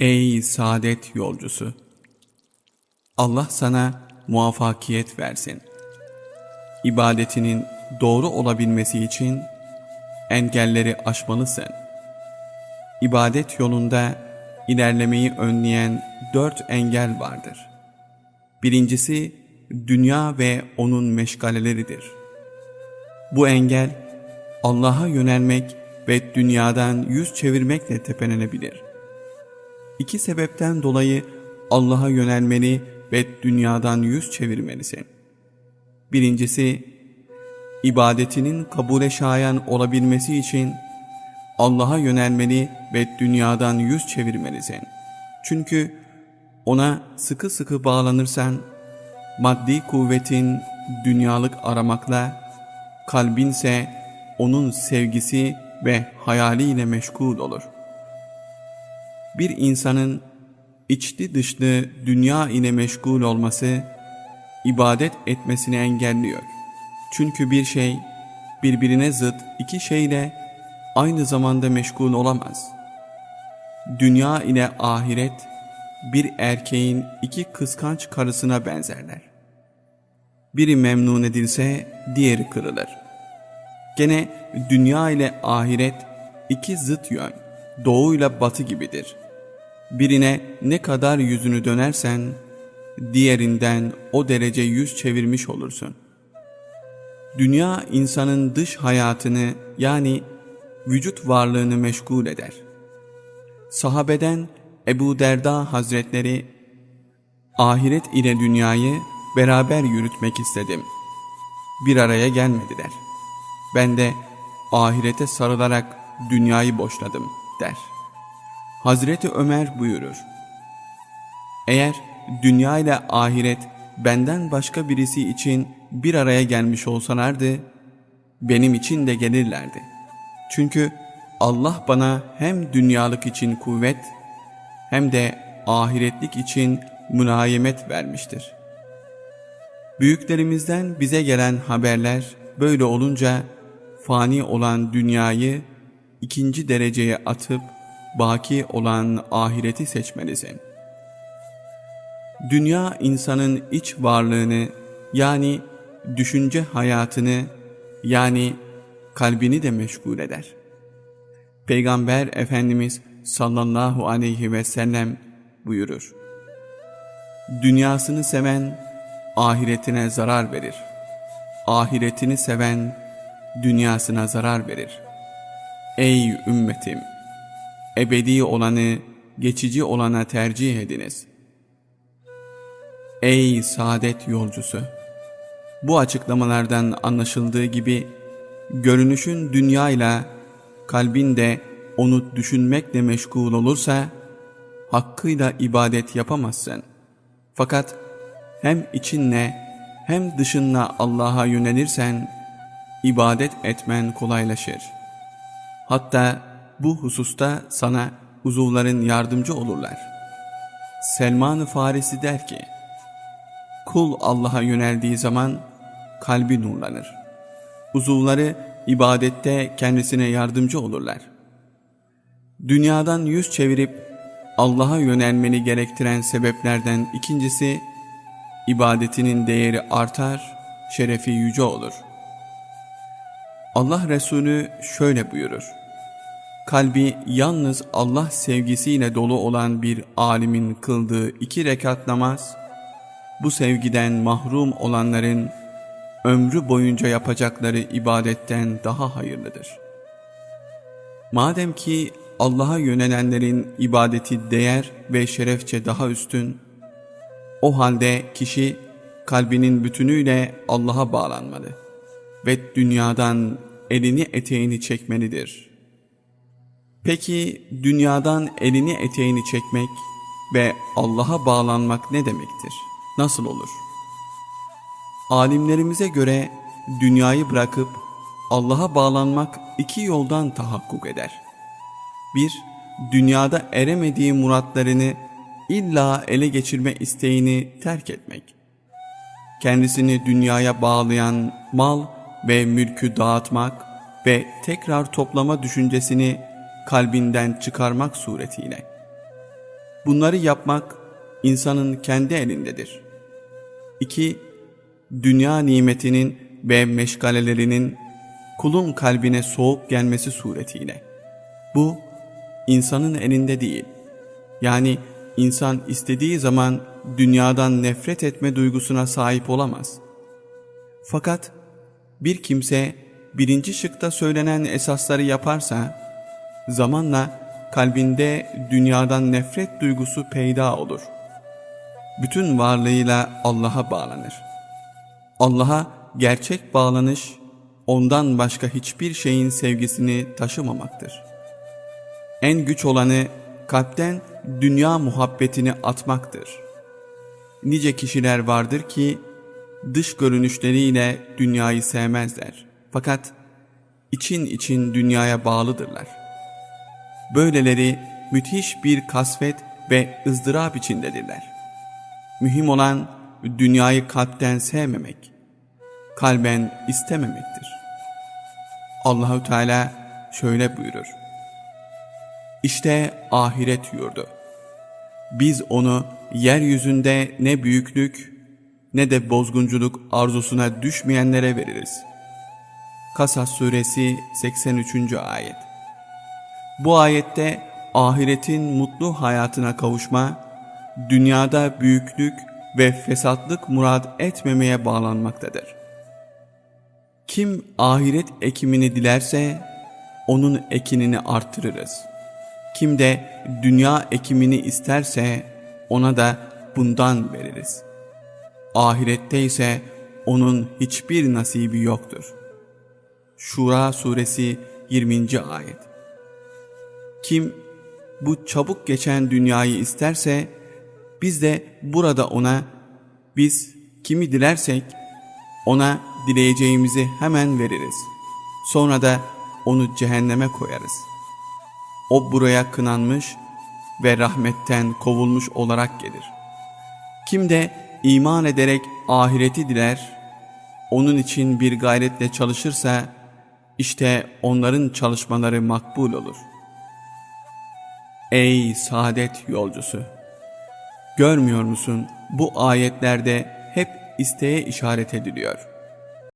Ey saadet yolcusu! Allah sana muvaffakiyet versin. İbadetinin doğru olabilmesi için engelleri aşmalısın. İbadet yolunda ilerlemeyi önleyen dört engel vardır. Birincisi dünya ve onun meşgaleleridir. Bu engel Allah'a yönelmek ve dünyadan yüz çevirmekle tepelenebilir. İki sebepten dolayı Allah'a yönelmeli ve dünyadan yüz çevirmelisin. Birincisi, ibadetinin kabule şayan olabilmesi için Allah'a yönelmeli ve dünyadan yüz çevirmelisin. Çünkü ona sıkı sıkı bağlanırsan, maddi kuvvetin dünyalık aramakla, kalbinse onun sevgisi ve hayaliyle meşgul olur. Bir insanın içli dışlı dünya ile meşgul olması, ibadet etmesini engelliyor. Çünkü bir şey, birbirine zıt iki şeyle aynı zamanda meşgul olamaz. Dünya ile ahiret, bir erkeğin iki kıskanç karısına benzerler. Biri memnun edilse diğeri kırılır. Gene dünya ile ahiret iki zıt yön, doğu ile batı gibidir. Birine ne kadar yüzünü dönersen, diğerinden o derece yüz çevirmiş olursun. Dünya insanın dış hayatını yani vücut varlığını meşgul eder. Sahabeden Ebu Derda Hazretleri, ahiret ile dünyayı beraber yürütmek istedim. Bir araya gelmediler. Ben de ahirete sarılarak dünyayı boşladım der. Hazreti Ömer buyurur. Eğer dünya ile ahiret benden başka birisi için bir araya gelmiş olsalardı, benim için de gelirlerdi. Çünkü Allah bana hem dünyalık için kuvvet hem de ahiretlik için münayemet vermiştir. Büyüklerimizden bize gelen haberler böyle olunca fani olan dünyayı ikinci dereceye atıp baki olan ahireti seçmelisin. Dünya insanın iç varlığını yani düşünce hayatını yani kalbini de meşgul eder. Peygamber Efendimiz sallallahu aleyhi ve sellem buyurur. Dünyasını seven ahiretine zarar verir. Ahiretini seven dünyasına zarar verir. Ey ümmetim! Ebedi olanı geçici olana tercih ediniz. Ey saadet yolcusu! Bu açıklamalardan anlaşıldığı gibi görünüşün dünyayla kalbin de onu düşünmekle meşgul olursa hakkıyla ibadet yapamazsın. Fakat hem içinle hem dışınla Allah'a yönelirsen ibadet etmen kolaylaşır. Hatta bu hususta sana uzuvların yardımcı olurlar. Selman-ı Farisi der ki, Kul Allah'a yöneldiği zaman kalbi nurlanır. Uzuvları ibadette kendisine yardımcı olurlar. Dünyadan yüz çevirip Allah'a yönelmeni gerektiren sebeplerden ikincisi, ibadetinin değeri artar, şerefi yüce olur. Allah Resulü şöyle buyurur. Kalbi yalnız Allah sevgisiyle dolu olan bir alimin kıldığı iki rekat namaz, bu sevgiden mahrum olanların ömrü boyunca yapacakları ibadetten daha hayırlıdır. Madem ki Allah'a yönelenlerin ibadeti değer ve şerefçe daha üstün, o halde kişi kalbinin bütünüyle Allah'a bağlanmalı ve dünyadan elini eteğini çekmelidir. Peki dünyadan elini eteğini çekmek ve Allah'a bağlanmak ne demektir? Nasıl olur? Alimlerimize göre dünyayı bırakıp Allah'a bağlanmak iki yoldan tahakkuk eder. Bir, dünyada eremediği muratlarını illa ele geçirme isteğini terk etmek. Kendisini dünyaya bağlayan mal ve mülkü dağıtmak ve tekrar toplama düşüncesini kalbinden çıkarmak suretiyle. Bunları yapmak insanın kendi elindedir. 2. Dünya nimetinin ve meşgalelerinin kulun kalbine soğuk gelmesi suretiyle. Bu insanın elinde değil. Yani insan istediği zaman dünyadan nefret etme duygusuna sahip olamaz. Fakat bir kimse birinci şıkta söylenen esasları yaparsa zamanla kalbinde dünyadan nefret duygusu peyda olur. Bütün varlığıyla Allah'a bağlanır. Allah'a gerçek bağlanış ondan başka hiçbir şeyin sevgisini taşımamaktır. En güç olanı kalpten dünya muhabbetini atmaktır. Nice kişiler vardır ki dış görünüşleriyle dünyayı sevmezler. Fakat için için dünyaya bağlıdırlar. Böyleleri müthiş bir kasvet ve ızdırap içindedirler. Mühim olan dünyayı kalpten sevmemek, kalben istememektir. Allahü Teala şöyle buyurur. İşte ahiret yurdu. Biz onu yeryüzünde ne büyüklük ne de bozgunculuk arzusuna düşmeyenlere veririz. Kasas suresi 83. ayet. Bu ayette ahiretin mutlu hayatına kavuşma, dünyada büyüklük ve fesatlık murad etmemeye bağlanmaktadır. Kim ahiret ekimini dilerse onun ekinini artırırız. Kim de dünya ekimini isterse ona da bundan veririz. Ahirette ise onun hiçbir nasibi yoktur. Şura suresi 20. ayet. Kim bu çabuk geçen dünyayı isterse biz de burada ona biz kimi dilersek ona dileyeceğimizi hemen veririz. Sonra da onu cehenneme koyarız. O buraya kınanmış ve rahmetten kovulmuş olarak gelir. Kim de iman ederek ahireti diler, onun için bir gayretle çalışırsa, işte onların çalışmaları makbul olur. Ey saadet yolcusu! Görmüyor musun bu ayetlerde hep isteğe işaret ediliyor.